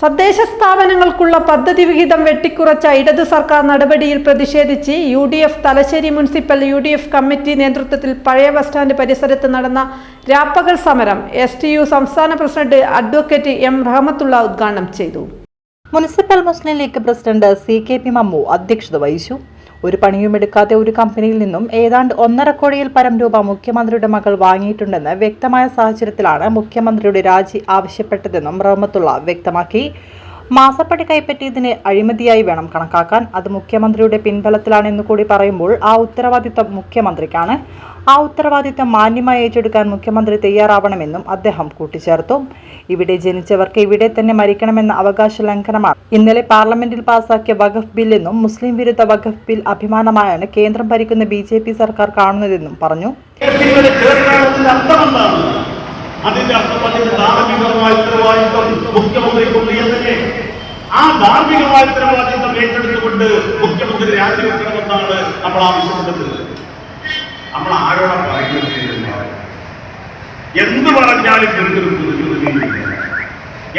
തദ്ദേശ സ്ഥാപനങ്ങൾക്കുള്ള പദ്ധതി വിഹിതം വെട്ടിക്കുറച്ച ഇടതു സർക്കാർ നടപടിയിൽ പ്രതിഷേധിച്ച് U D F Thalassery municipal U D F committee നേതൃത്വത്തിൽ പഴയ ബസ് സ്റ്റാൻഡ് പരിസരത്ത് നടന്ന രാപ്പകൽ സമരം എസ് ടി യു സംസ്ഥാന പ്രസിഡന്റ് അഡ്വക്കേറ്റ് എം റഹമത്തുള്ള ഉദ്ഘാടനം ചെയ്തു. Municipal Muslim League president C K P Mammu അധ്യക്ഷത വഹിച്ചു. ഒരു പണിയും എടുക്കാതെ ഒരു കമ്പനിയിൽ നിന്നും ഏതാണ്ട് ഒന്നര കോടിയിൽ പരം രൂപ മുഖ്യമന്ത്രിയുടെ മകൾ വാങ്ങിയിട്ടുണ്ടെന്ന് വ്യക്തമായ സാഹചര്യത്തിലാണ് മുഖ്യമന്ത്രിയുടെ രാജി ആവശ്യപ്പെട്ടതെന്നും റഹ്മത്തുള്ള വ്യക്തമാക്കി. മാസപ്പടി കൈപ്പറ്റിയതിന് അഴിമതിയായി വേണം കണക്കാക്കാൻ. അത് മുഖ്യമന്ത്രിയുടെ പിൻബലത്തിലാണെന്ന് കൂടി പറയുമ്പോൾ ആ ഉത്തരവാദിത്തം മുഖ്യമന്ത്രിക്കാണ്. ആ ഉത്തരവാദിത്തം മാന്യമായി ഏറ്റെടുക്കാൻ മുഖ്യമന്ത്രി തയ്യാറാവണമെന്നും അദ്ദേഹം കൂട്ടിച്ചേർത്തു. ഇവിടെ ജനിച്ചവർക്ക് ഇവിടെ തന്നെ മരിക്കണമെന്ന അവകാശ ലംഘനമാണ്. ഇന്നലെ പാർലമെന്റിൽ പാസാക്കിയ വഖഫ് ബില്ലെന്നും മുസ്ലിം വിരുദ്ധ വഖഫ് ബിൽ അഭിമാനമായാണ് കേന്ദ്രം ഭരിക്കുന്ന ബി സർക്കാർ കാണുന്നതെന്നും പറഞ്ഞു. അതിന്റെ അർത്ഥം അതിന്റെ ധാർമ്മികമായ ഉത്തരവാദിത്വം മുഖ്യമന്ത്രിക്കുണ്ട് എന്നല്ലേ ആ ധാർമ്മികമായ ഉത്തരവാദിത്വം ഏറ്റെടുത്തുകൊണ്ട് മുഖ്യമന്ത്രി രാജിവെക്കണമെന്നാണ് നമ്മൾ ആവശ്യപ്പെട്ടത്. നമ്മൾ ആരോടാ പറയുന്നത് എന്ത് പറഞ്ഞാലും പുതുമയില്ല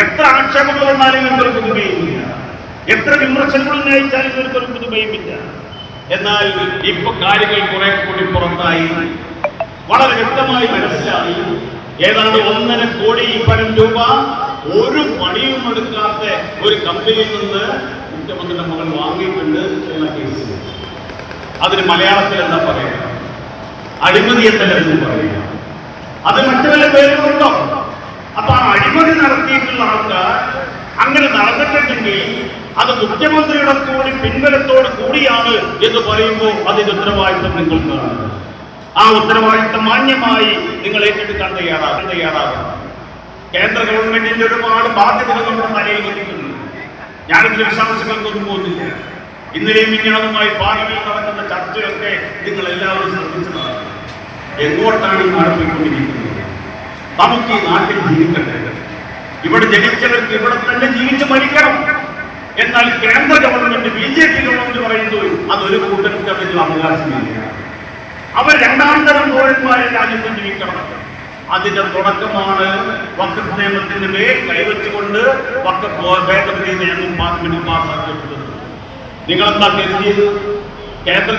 എത്ര ആക്ഷേപങ്ങൾ വന്നാലും ഇവർക്കൊരു പുതുമയുമില്ല എത്ര വിമർശനങ്ങൾ ഉന്നയിച്ചാലും ഇവർക്കൊരു പുതുമയുമില്ല എന്നാൽ ഇപ്പൊ കാര്യങ്ങൾ കുറെ കൂടി പുറത്തായി. വളരെ വ്യക്തമായി മനസ്സിലായി. ഏതാണ്ട് ഒന്നര കോടി പരം രൂപ ഒരു പണിയും എടുക്കാത്ത ഒരു കമ്പനിയിൽ നിന്ന് മുഖ്യമന്ത്രിയുടെ മകൾ വാങ്ങിയിട്ടുണ്ട് എന്ന കേസ് അതിന് മലയാളത്തിൽ എന്താ പറയുക? അഴിമതി എന്നല്ലെന്ന് പറയുക. അത് മറ്റു വല്ല പേരുകളുണ്ടോ അപ്പൊ ആ അഴിമതി നടത്തിയിട്ടുള്ള ആൾക്കാർ അങ്ങനെ നടന്നിട്ടുണ്ടെങ്കിൽ അത് മുഖ്യമന്ത്രിയുടെ കൂടി പിൻബലത്തോട് കൂടിയാണ് എന്ന് പറയുമ്പോൾ അതിന്റെ ഉത്തരവാദിത്വം നിങ്ങൾക്കാണ്. ആ ഉത്തരവാദിത്വം മാന്യമായി നിങ്ങൾ ഏറ്റെടുക്കാൻ തയ്യാറാകും തയ്യാറാകും കേന്ദ്ര ഗവൺമെന്റിന്റെ ഒരുപാട് ബാധ്യതകൾ നമ്മുടെ തലയിൽ വന്നിട്ടുണ്ട് ഞാനിതിന്റെ വിശദാംശങ്ങൾക്കൊന്നും പോകുന്നില്ല ഇന്നലെയും ഇങ്ങനെയുമായി പാർലമെന്റിൽ നടക്കുന്ന ചർച്ചയൊക്കെ നിങ്ങൾ എല്ലാവരും ശ്രദ്ധിച്ചതാണ് എങ്ങോട്ടാണ് പോയിക്കൊണ്ടിരിക്കുന്നത് നമുക്ക് ഈ നാട്ടിൽ ജീവിക്കട്ടെ ഇവിടെ ജനിച്ചവർക്ക് ഇവിടെ തന്നെ ജീവിച്ച് മരിക്കണം. എന്നാൽ കേന്ദ്ര government B J P government പറയുന്നു അതൊരു കൂട്ടർക്ക് അവകാശമില്ല. അവർ രണ്ടാം തരം പൗരന്മാരെ രാജ്യത്ത് ജീവിക്കണം അതിന്റെ തുടക്കമാണ് വക്കഫ് നിയമത്തിന്റെ മേൽ കൈവച്ചുകൊണ്ട് ഭേദഗതി നിയമം പാർലമെന്റിൽ പാസ്സാക്കിയിട്ടുള്ളത് കരുതിയത്? കേന്ദ്ര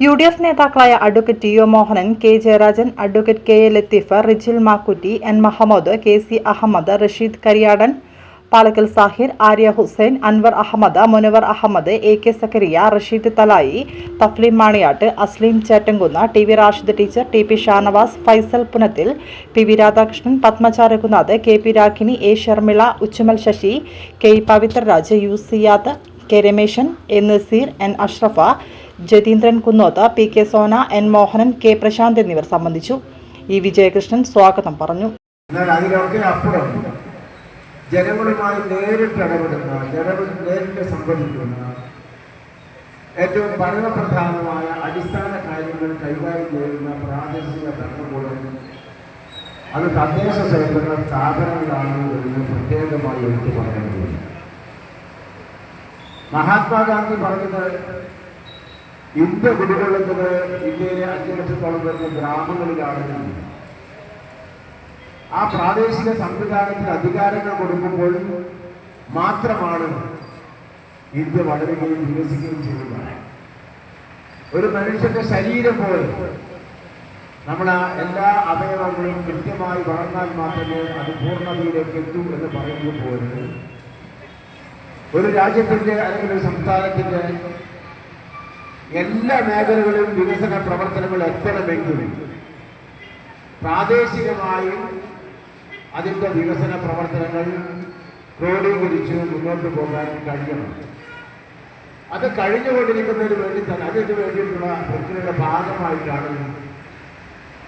യു ഡി എഫ് നേതാക്കളായ advocate T O Mohanan K Jayarajan advocate K A Latheef Rijil Makkutty N Mohammed K C Ahammed Rasheed Kariyadan Palakkal Sahir Arya Hussain Anwar Ahammed Munavar Ahammed A K Zakariya Rasheed Thalayi Thafleem Maniyatt Asleem Chettankunnu T V Rashid teacher T P Shanavas Faisal Punathil P V Radhakrishnan Padmacharakunath K P Rakhini A Sharmila Uchumal Sasi K Pavithraraj U Siyath K Rameshan A Naseer N Ashraf Jatheendran Kunnoth P K Sona N Mohanan K Prashanth എന്നിവർ സംബന്ധിച്ചു. E Vijayakrishnan സ്വാഗതം പറഞ്ഞു. ജനങ്ങളുമായി നേരിട്ട് ഇടപെടുന്ന ജനങ്ങൾ നേരിട്ട് സംവദിക്കുന്ന ഏറ്റവും പരമപ്രധാനമായ അടിസ്ഥാന കാര്യങ്ങൾ കൈകാര്യം ചെയ്യുന്ന പ്രാദേശിക ഭരണകൂടം. അത് തദ്ദേശ സ്വയംഭരണ സ്ഥാപനങ്ങളാണ് എന്ന് പ്രത്യേകമായി എടുത്തു പറയുന്നത് മഹാത്മാഗാന്ധി പറഞ്ഞത് ഇന്ത്യ കുടികൊള്ളുന്നത് ഇന്ത്യയിലെ അഞ്ചു ലക്ഷത്തോളം വരുന്ന ഗ്രാമങ്ങളിലാണെന്നും. ആ പ്രാദേശിക സംവിധാനത്തിന് അധികാരങ്ങൾ കൊടുക്കുമ്പോൾ മാത്രമാണ് ഇന്ത്യ വളരുകയും വികസിക്കുകയും ചെയ്യുന്നത്. ഒരു മനുഷ്യന്റെ ശരീരം പോലെ നമ്മൾ എല്ലാ അവയവങ്ങളും കൃത്യമായി വളർന്നാൽ മാത്രമേ അത് പൂർണതയിലേക്ക് എത്തൂ എന്ന് പറയുന്നത് പോലെ ഒരു രാജ്യത്തിന്റെ അല്ലെങ്കിൽ ഒരു സംസ്ഥാനത്തിന്റെ എല്ലാ മേഖലകളിലും വികസന പ്രവർത്തനങ്ങൾ എത്തണമെങ്കിൽ പ്രാദേശികമായും അതിന്റെ വികസന പ്രവർത്തനങ്ങൾ ക്രോഡീകരിച്ച് മുന്നോട്ട് പോകാൻ കഴിയണം. അത് കഴിഞ്ഞുകൊണ്ടിരിക്കുന്നതിന് വേണ്ടി തന്നെ അതിന് വേണ്ടിയിട്ടുള്ള പ്രക്രിയയുടെ ഭാഗമായിട്ടാണ്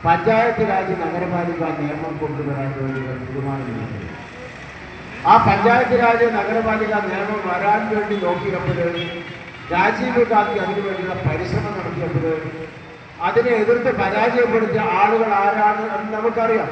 പഞ്ചായത്ത് രാജ് നഗരപാലിക നിയമം കൊണ്ടുവരാൻ വേണ്ടിയുള്ള തീരുമാനമെടുത്തത് ആ പഞ്ചായത്ത് രാജ് നഗരപാലിക നിയമം വരാൻ വേണ്ടി നോക്കിയപ്പോൾ രാജീവ് ഗാന്ധി അതിനു വേണ്ടിയുള്ള പരിശ്രമം നടത്തിയപ്പോൾ അതിനെ എതിർത്ത് പരാജയപ്പെടുത്തിയ ആളുകൾ ആരാണ് എന്ന് നമുക്കറിയാം.